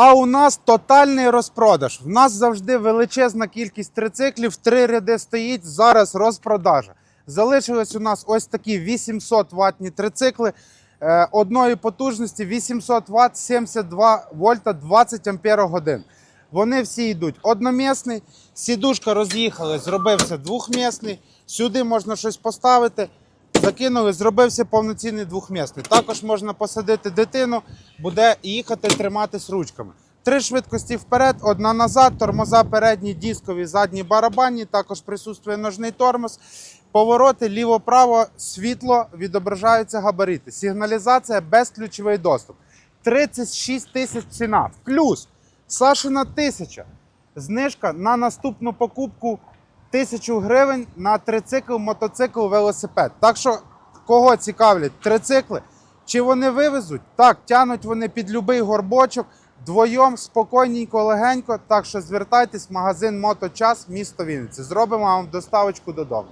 А у нас тотальний розпродаж. В нас завжди величезна кількість трициклів, три ряди стоїть. Зараз розпродажа. Залишились у нас ось такі 800 ватні трицикли е, одної потужності 800 Вт, 72 вольта, 20 ампер годин. Вони всі йдуть одномісний. Сідушка роз'їхали, зробився двохмісний. Сюди можна щось поставити. Закинули, зробився повноцінний двохмісний. Також можна посадити дитину, буде їхати триматись ручками. Три швидкості вперед, одна назад, тормоза передні, дискові, задні барабанні. Також присутствує ножний тормоз. Повороти ліво-право, світло, відображаються габарити. Сигналізація безключовий доступ. 36 тисяч ціна. Плюс Сашина тисяча. Знижка на наступну покупку тисячу гривень на трицикл, мотоцикл, велосипед. Так що, кого цікавлять трицикли? Чи вони вивезуть? Так, тянуть вони під будь-який горбочок. Вдвоєм спокійненько, легенько. Так що звертайтесь в магазин Моточас, місто Вінниці. Зробимо вам доставочку додому.